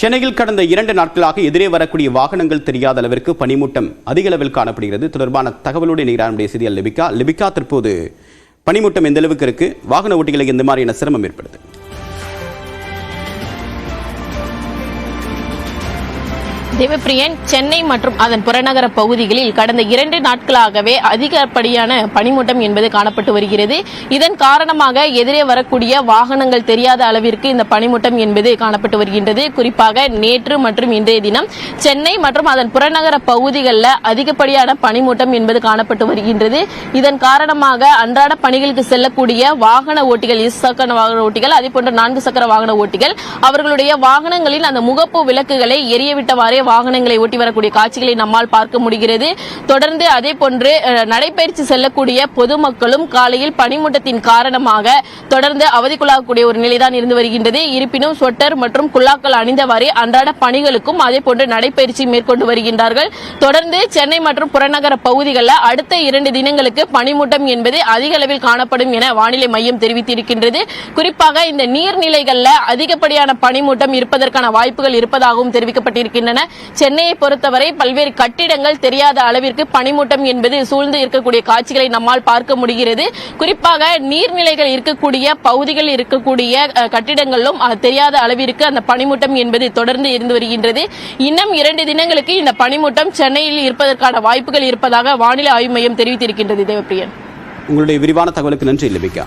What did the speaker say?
சென்னையில் கடந்த இரண்டு நாட்களாக எதிரே வரக்கூடிய வாகனங்கள் தெரியாத அளவிற்கு பனிமூட்டம் அதிக அளவில் காணப்படுகிறது. தொடர்பான தகவலோடு இணைகிறார் செய்தியால் லிபிகா. லிபிகா தற்போது பனிமூட்டம் எந்த அளவுக்கு இருக்கு? வாகன ஓட்டிகளுக்கு எந்த மாதிரியான சிரமம் ஏற்படுது? தேவப்பிரியன் சென்னை மற்றும் அதன் புறநகர பகுதிகளில் கடந்த இரண்டு நாட்களாகவே அதிகப்படியான பனிமூட்டம் என்பது காணப்பட்டு வருகிறது. இதன் காரணமாக எதிரே வரக்கூடிய வாகனங்கள் தெரியாத அளவிற்கு இந்த பனிமூட்டம் என்பது காணப்பட்டு வருகின்றது. குறிப்பாக நேற்று மற்றும் இன்றைய தினம் சென்னை மற்றும் அதன் புறநகர பகுதிகளில் அதிகப்படியான பனிமூட்டம் என்பது காணப்பட்டு வருகின்றது. இதன் காரணமாக அன்றாட பணிகளுக்கு செல்லக்கூடிய வாகன ஓட்டிகள் இரு சக்கர வாகன ஓட்டிகள் அதே போன்ற நான்கு சக்கர வாகன ஓட்டிகள் அவர்களுடைய வாகனங்களில் அந்த முகப்பு விளக்குகளை எரியவிட்டவாறே வாகனங்களை ஓட்டி வரக்கூடிய காட்சிகளை நம்மால் பார்க்க முடிகிறது. தொடர்ந்து அதே போன்று நடைபயிற்சி செல்லக்கூடிய பொதுமக்களும் காலையில் பனிமூட்டத்தின் காரணமாக தொடர்ந்து அவதிக்குள்ளாகக்கூடிய ஒரு நிலைதான் இருந்து வருகின்றது. இருப்பினும் ஸ்வெட்டர் மற்றும் குல்லாக்கள் அணிந்தவாறே அன்றாட பணிகளுக்கும் அதே போன்று நடைபயிற்சி மேற்கொண்டு வருகின்றார்கள். தொடர்ந்து சென்னை மற்றும் புறநகர பகுதிகளில் அடுத்த இரண்டு தினங்களுக்கு பனிமூட்டம் என்பது அதிக அளவில் காணப்படும் என வானிலை மையம் தெரிவித்திருக்கின்றது. குறிப்பாக இந்த நீர்நிலைகளில் அதிகப்படியான பனிமூட்டம் இருப்பதற்கான வாய்ப்புகள் இருப்பதாகவும் தெரிவிக்கப்பட்டிருக்கின்றன. சென்னையை பொறுத்தவரை பல்வேறு கட்டிடங்கள் தெரியாத அளவிற்கு பனிமூட்டம் என்பது சூழ்ந்து இருக்கக்கூடிய காட்சிகளை நம்மால் பார்க்க முடிகிறது. குறிப்பாக நீர்நிலைகள் இருக்கக்கூடிய பகுதிகளில் இருக்கக்கூடிய கட்டிடங்களும் கட்டிடங்களிலும் தெரியாத அளவிற்கு அந்த பனிமூட்டம் என்பது தொடர்ந்து இருந்து வருகின்றது. இன்னும் இரண்டு தினங்களுக்கு இந்த பனிமூட்டம் சென்னையில் இருப்பதற்கான வாய்ப்புகள் இருப்பதாக வானிலை ஆய்வு மையம் தெரிவித்திருக்கின்றது. தேவப்பிரியன். உங்களுடைய விரிவான தகவலுக்கு நன்றி லிபிகா.